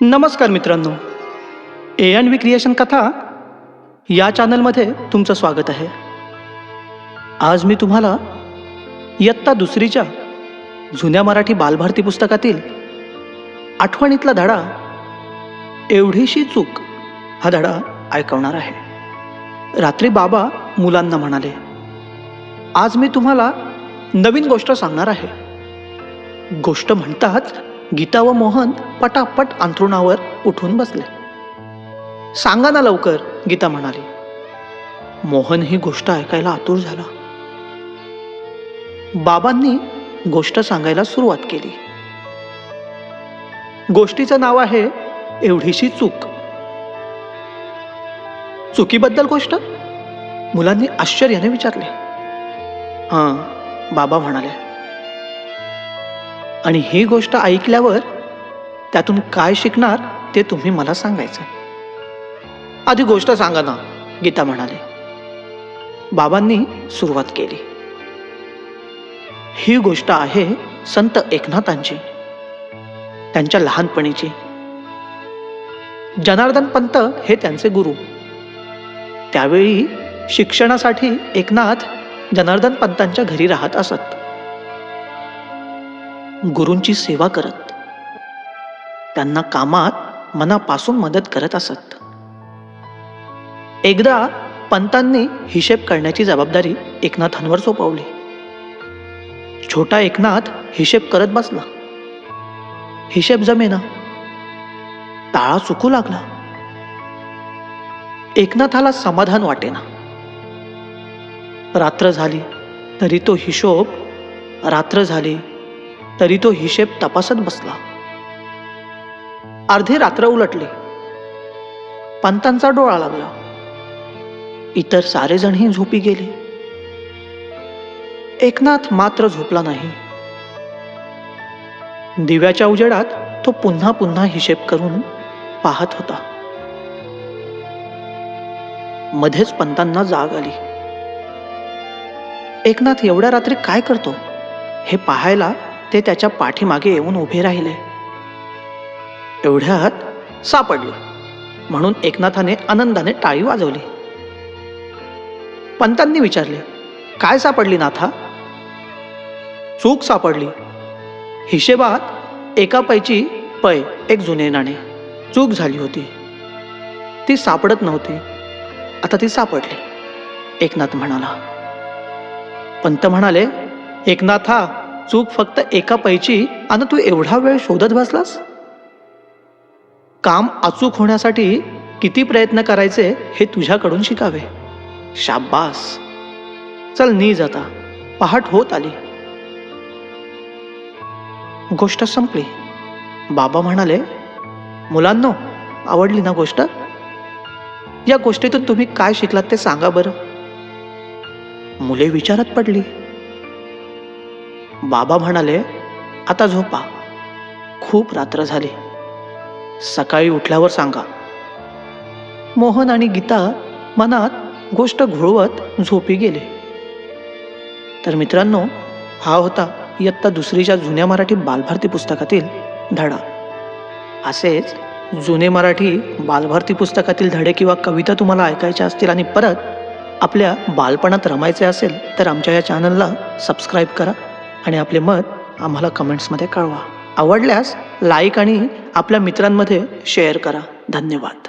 नमस्कार मित्रांनो. A N V creation कथा या चॅनलमध्ये तुमचं स्वागत आहे. आज मी तुम्हाला इयत्ता दुसरीच्या जुन्या मराठी बालभारती पुस्तकातील आठवणीतला धडा एवढीशी चूक हा धडा ऐकवणार आहे. रात्री बाबा मुलांना म्हणाले आज मी तुम्हाला नवीन गोष्ट सांगणार आहे. गोष्ट म्हणताच गीता व मोहन पटापट अंथरुणावर उठून बसले. सांगा ना लवकर गीता म्हणाली. मोहन ही गोष्ट ऐकायला आतुर झाला. बाबांनी गोष्ट सांगायला सुरुवात केली. गोष्टीचं नाव आहे एवढीशी चूक. चुकीबद्दल गोष्ट? मुलांनी आश्चर्याने विचारले. हां बाबा म्हणाले. आणि ही गोष्ट ऐकल्यावर त्यातून काय शिकणार ते तुम्ही मला सांगायचं. आधी गोष्ट सांगा ना गीता म्हणाले. बाबांनी सुरुवात केली. ही गोष्ट आहे संत एकनाथांची त्यांच्या लहानपणीची. जनार्दन पंत हे त्यांचे गुरु. त्यावेळी शिक्षणासाठी एकनाथ जनार्दन पंतांच्या घरी राहत असत. गुरूंची सेवा करत. त्यांना कामात मनापासून मदत करत असत. एकदा पंतांनी हिशेब करण्याची जबाबदारी एकनाथांवर सोपवली. छोटा एकनाथ हिशेब करत बसला. हिशेब जमेना. टाळा चुकू लागला. एकनाथाला समाधान वाटेना. रात्र झाली तरी तो हिशोब रात्र झाली. तरी तो हिशेब तपासत बसला. अर्धी रात्र उलटली. पंतांचा डोळा लागला. इतर सारेजणही झोपी गेले. एकनाथ मात्र झोपला नाही. दिव्याच्या उजेडात तो पुन्हा पुन्हा हिशेब करून पाहत होता. मध्येच पंतांना जाग आली. एकनाथ एवढ्या रात्री काय करतो हे पाहायला ते त्याच्या पाठीमागे येऊन उभे राहिले. एवढ्यात सापडले. म्हणून एकनाथाने आनंदाने टाळी वाजवली. पंतांनी विचारले काय सापडली नाथा? चूक सापडली. हिशेबात एका पैची पै एक जुने नाणे. चूक झाली होती. ती सापडत नव्हती. आता ती सापडली. एकनाथ म्हणाला. पंत म्हणाले एकनाथा चूक फक्त एका पैची आणि तू एवढा वेळ शोधत बसलास? काम अचूक होण्यासाठी किती प्रयत्न करायचे हे तुझ्याकडून शिकावे. शाब्बास. चल नी जाता पहाट होत आली. गोष्ट संपली. बाबा म्हणाले मुलांनो आवडली ना गोष्ट? या गोष्टीतून तुम्ही काय शिकलात ते सांगा बरं. मुले विचारात पडली. बाबा म्हणाले आता झोपा. खूप रात्र झाली. सकाळी उठल्यावर सांगा. मोहन आणि गीता मनात गोष्ट घोळवत झोपी गेले. तर मित्रांनो हा होता इयत्ता दुसरीच्या जुन्या मराठी बालभारती पुस्तकातील धडा. असेच जुने मराठी बालभारती पुस्तकातील धडे किंवा कविता तुम्हाला ऐकायच्या असतील आणि परत आपल्या बालपणात रमायचे असेल तर आमच्या या चॅनलला सबस्क्राईब करा. आणि आपले मत आम्हाला कमेंट्समध्ये कळवा. आवडल्यास लाईक आणि आपल्या मित्रांमध्ये शेअर करा. धन्यवाद.